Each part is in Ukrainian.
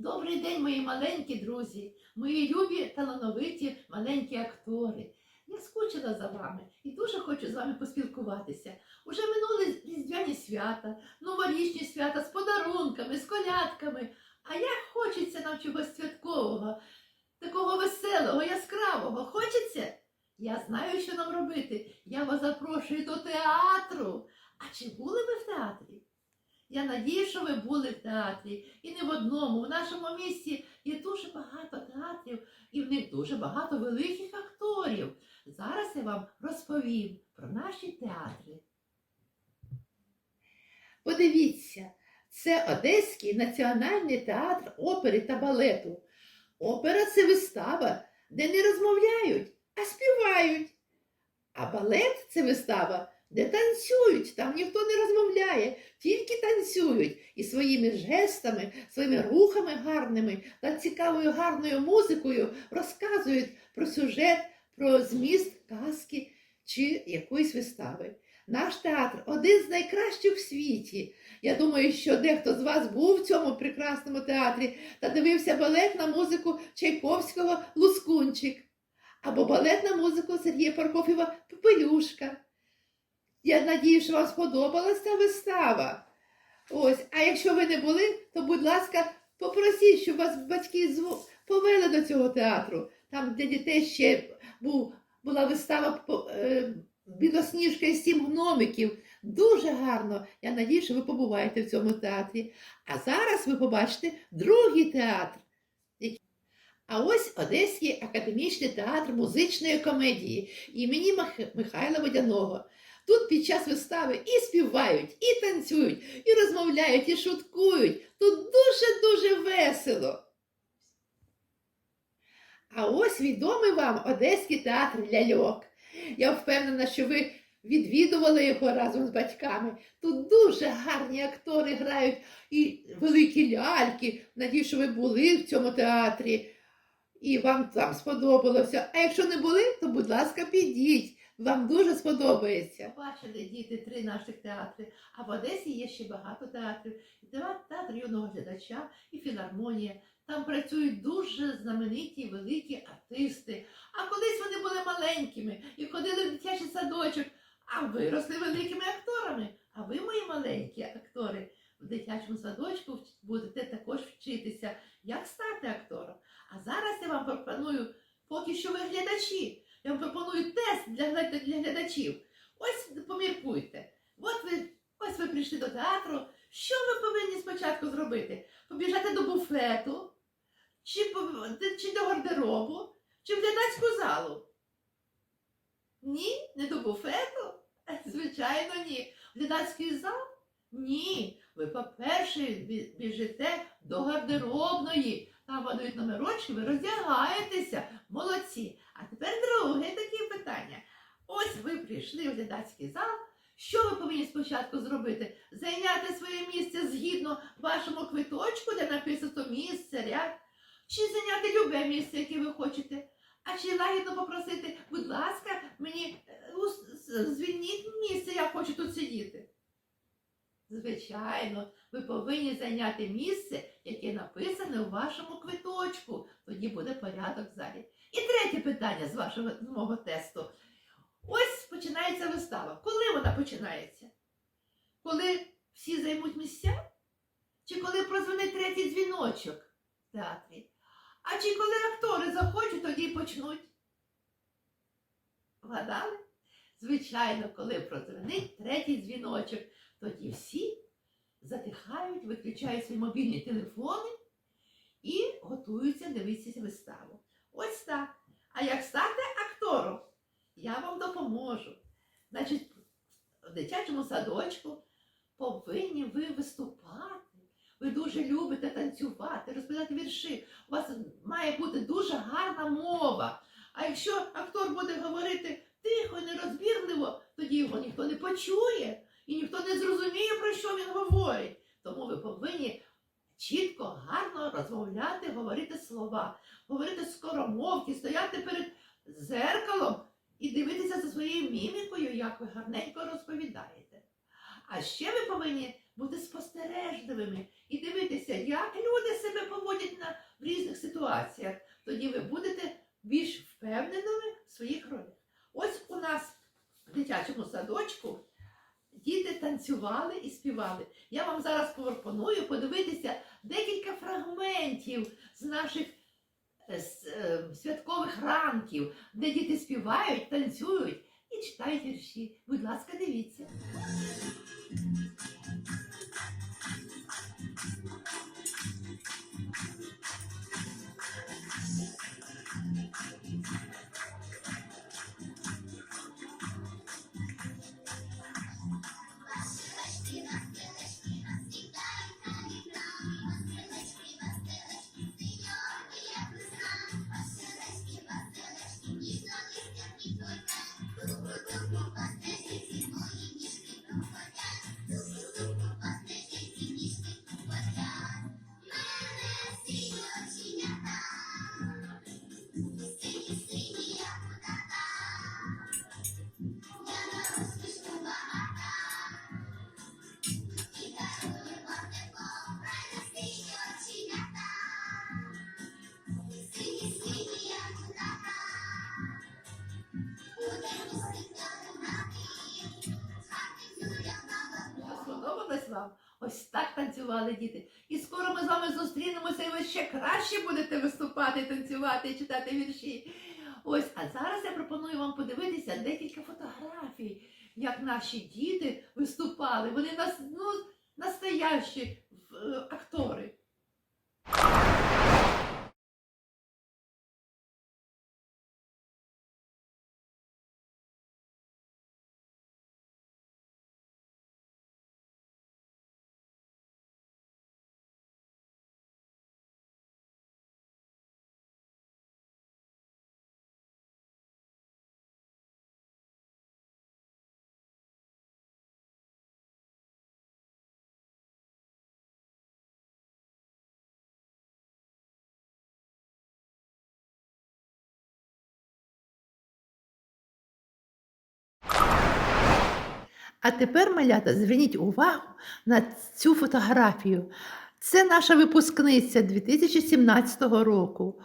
Добрий день, мої маленькі друзі, мої любі талановиті маленькі актори. Я скучила за вами і дуже хочу з вами поспілкуватися. Уже минули різдвяні свята, новорічні свята з подарунками, з колядками. А як хочеться нам чогось святкового, такого веселого, яскравого. Хочеться? Я знаю, що нам робити. Я вас запрошую до театру. А чи були ви в театрі? Я надію, що ви були в театрі і не в одному. У нашому місті є дуже багато театрів, і в них дуже багато великих акторів. Зараз я вам розповім про наші театри. Подивіться, це Одеський національний театр опери та балету. Опера це вистава, де не розмовляють, а співають. А балет це вистава, де танцюють, там ніхто не розмовляє, тільки танцюють і своїми жестами, своїми рухами гарними та цікавою гарною музикою розказують про сюжет, про зміст казки чи якоїсь вистави. Наш театр один з найкращих в світі. Я думаю, що дехто з вас був в цьому прекрасному театрі та дивився балет на музику Чайковського Лускунчик або балет на музику Сергія Паркофєва Попелюшка. Я надію, що вам сподобалася ця вистава. Ось, а якщо ви не були, то, будь ласка, попросіть, щоб вас батьки повели до цього театру. Там для дітей ще був, була вистава е, Білосніжка і сім гномиків. Дуже гарно. Я надію, що ви побуваєте в цьому театрі. А зараз ви побачите другий театр. А ось Одеський академічний театр музичної комедії імені Михайла Водяного. Тут під час вистави і співають, і танцюють, і розмовляють, і шуткують. Тут дуже-дуже весело. А ось відомий вам Одеський театр ляльок. Я впевнена, що ви відвідували його разом з батьками. Тут дуже гарні актори грають і великі ляльки. Надію, що ви були в цьому театрі і вам там сподобалося. А якщо не були, то будь ласка, підіть. Вам дуже сподобається. Бачили діти три наших театри, а в Одесі є ще багато театрів. І театр, юного глядача і філармонія. Там працюють дуже знамениті великі артисти. А колись вони були маленькими і ходили в дитячий садочок, а виросли великими акторами. А ви, мої маленькі актори, в дитячому садочку будете також вчитися, як стати актором. А зараз я вам пропоную, поки що ви глядачі. Я вам пропоную тест для, гля- для глядачів. Ось поміркуйте. От ви, ось ви прийшли до театру. Що ви повинні спочатку зробити? Побіжати до буфету, чи, чи до гардеробу, чи в глядацьку залу? Ні, не до буфету? Е, Звичайно, ні. В глядацький зал? Ні. Ви, по-перше, біжите до гардеробної. Там подають номерочки, ви роздягаєтеся. Молодці. А тепер друге таке питання. Ось ви прийшли в глядацький зал. Що ви повинні спочатку зробити? Зайняти своє місце згідно вашому квиточку, де написано місце, ряд, чи зайняти любе місце, яке ви хочете? А чи лагідно попросити, будь ласка, мені е, звільніть місце, я хочу тут сидіти. Звичайно, ви повинні зайняти місце, яке написане у вашому квиточку. Тоді буде порядок в залі. І третє питання з вашого з мого тесту. Ось починається вистава. Коли вона починається? Коли всі займуть місця? Чи коли прозвонить третій дзвіночок в театрі? А чи коли актори захочуть, тоді й почнуть? Вгадали? Звичайно, коли прозвонить третій дзвіночок, тоді всі затихають, виключають свої мобільні телефони і готуються дивитися виставу. Ось так. А як стати актором? Я вам допоможу. Значить, в дитячому садочку повинні ви виступати. Ви дуже любите танцювати, розповідати вірші. У вас має бути дуже гарна мова. А якщо актор буде говорити тихо, нерозбірливо, тоді його ніхто не почує і ніхто не зрозуміє, про що він говорить. Тому ви повинні чітко, гарно розмовляти, говорити слова, говорити скоромовки, стояти перед зеркалом і дивитися за своєю мімікою, як ви гарненько розповідаєте. А ще ви повинні бути спостережливими і дивитися, як люди себе поводять в різних ситуаціях. Тоді ви будете більш впевненими в своїх ролях. Ось у нас в дитячому садочку діти танцювали і співали. Я вам зараз пропоную подивитися декілька фрагментів з наших святкових ранків, де діти співають, танцюють і читають вірші. Будь ласка, дивіться. Танцювали діти. І скоро ми з вами зустрінемося, і ви ще краще будете виступати, танцювати читати вірші. Ось, а зараз я пропоную вам подивитися декілька фотографій, як наші діти виступали. Вони нас, ну, настоящі е, актори. А тепер, малята, зверніть увагу на цю фотографію. Це наша випускниця 2017 року.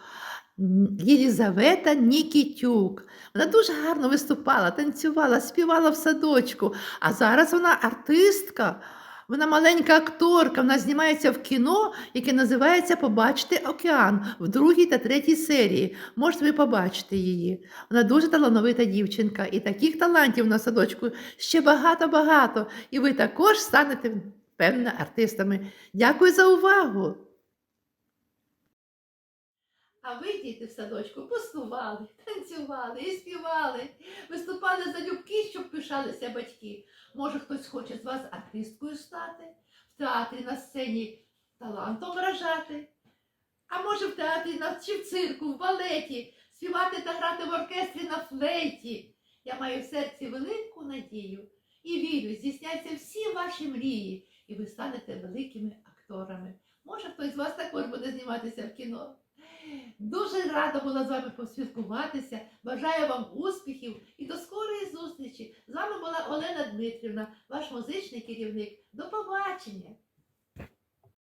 Єлізавета Нікітюк. Вона дуже гарно виступала, танцювала, співала в садочку. А зараз вона артистка, вона маленька акторка, вона знімається в кіно, яке називається Побачити океан в другій та третій серії. Можете ви побачити її. Вона дуже талановита дівчинка, і таких талантів на садочку ще багато-багато. І ви також станете, певно, артистами. Дякую за увагу! А ви, діти в садочку, пустували, танцювали і співали, виступали за любки, щоб пишалися батьки. Може, хтось хоче з вас артисткою стати, в театрі на сцені талантом вражати, а може в театрі чи в цирку, в балеті, співати та грати в оркестрі на флейті. Я маю в серці велику надію і вірю, здійсняться всі ваші мрії, і ви станете великими акторами. Може, хтось з вас також буде зніматися в кіно. Дуже рада була з вами поспілкуватися. Бажаю вам успіхів і до скорої зустрічі. З вами була Олена Дмитрівна, ваш музичний керівник. До побачення!